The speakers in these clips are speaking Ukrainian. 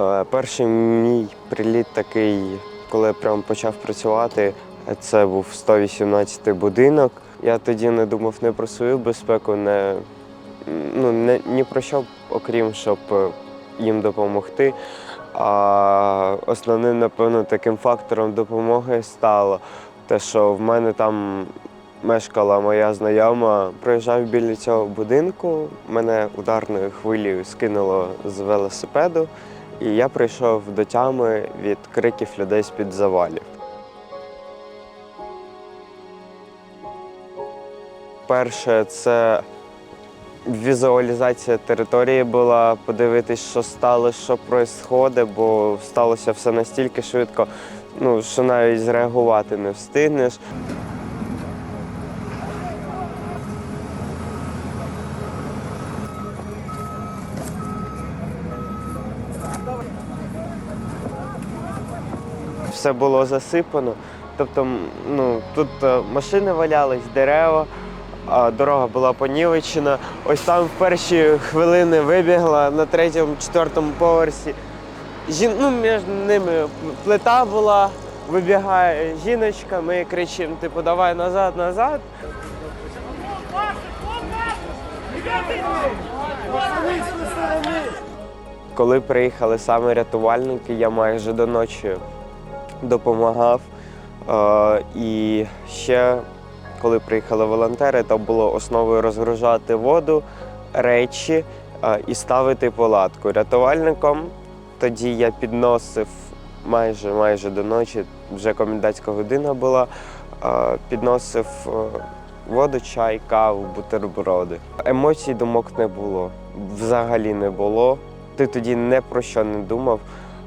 Е, Перший мій приліт такий, коли прям почав працювати, це був 118 будинок. Я тоді не думав не про свою безпеку, не, ну, не, ні про що, окрім щоб е, їм допомогти. А основним, напевно, таким фактором допомоги стало те, що в мене там мешкала моя знайома. Проїжджав біля цього будинку, мене ударною хвилею скинуло з велосипеду, і я прийшов до тями від криків людей з-під завалів. Перше, це візуалізація території була, подивитись, що сталося, що відбувається, бо сталося все настільки швидко, ну, що навіть зреагувати не встигнеш. Все було засипано. Тобто, ну, тут е, машини валялись, дерева, а дорога була понівечена. Ось там в перші хвилини вибігла на третьому, четвертому поверсі. Жін... Ну, між ними плита була, вибігає жіночка, ми кричимо, типу, давай назад, назад. Коли приїхали саме рятувальники, я майже до ночі допомагав. Е, І ще коли приїхали волонтери, то було основою розгружати воду, речі е, і ставити палатку. Рятувальником тоді я підносив майже майже до ночі, вже комендантська година була, е, підносив воду, чай, каву, бутерброди. Емоцій думок не було, взагалі не було. Ти тоді не про що не думав.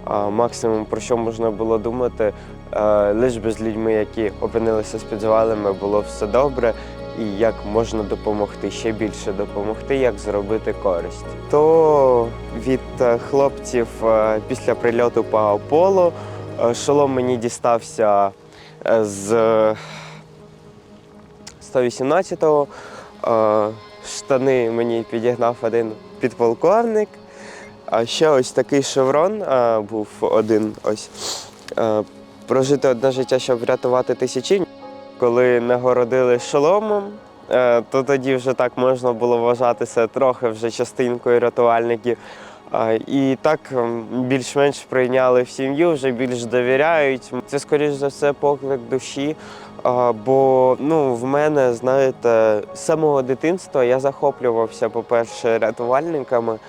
А максимум про що можна було думати, е, лише би з людьми, які опинилися з підвалами, було все добре, і як можна допомогти, ще більше допомогти, як зробити користь. То від е, хлопців е, після прильоту по Аполло шолом мені дістався з 118-го. е, Штани мені підігнав один підполковник. А ще ось такий шеврон а, був один ось. А, прожити одне життя, щоб врятувати тисячі. Коли нагородили шоломом, е, то тоді вже так можна було вважатися трохи вже частинкою рятувальників. А, І так більш-менш прийняли в сім'ю, вже більш довіряють. Це, скоріш за все, поклик душі. А, Бо ну, в мене, знаєте, з самого дитинства я захоплювався, по-перше, рятувальниками.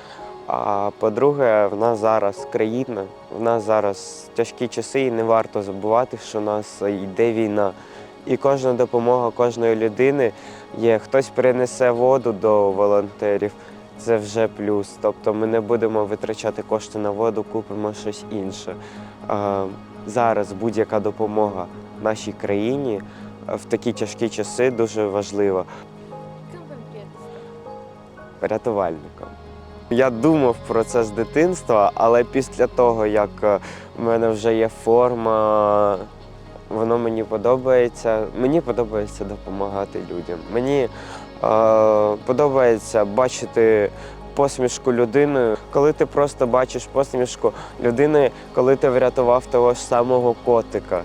А по-друге, в нас зараз країна, в нас зараз тяжкі часи, і не варто забувати, що в нас йде війна. І кожна допомога кожної людини є. Хтось принесе воду до волонтерів, це вже плюс. Тобто ми не будемо витрачати кошти на воду, купимо щось інше. А, зараз будь-яка допомога нашій країні е, в такі тяжкі часи дуже важлива Ким конкретно? рятувальником. Я думав про це з дитинства, але після того, як е, в мене вже є форма, воно мені подобається. Мені подобається допомагати людям. Мені е, подобається бачити посмішку людини, коли ти просто бачиш посмішку людини, коли ти врятував того ж самого котика.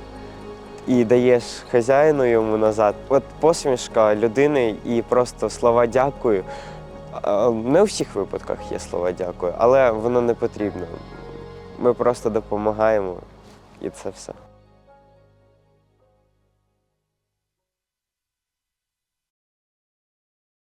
І даєш хазяїну йому назад. От посмішка людини і просто слова дякую. Не у всіх випадках є слова дякую, але воно не потрібно. Ми просто допомагаємо і це все.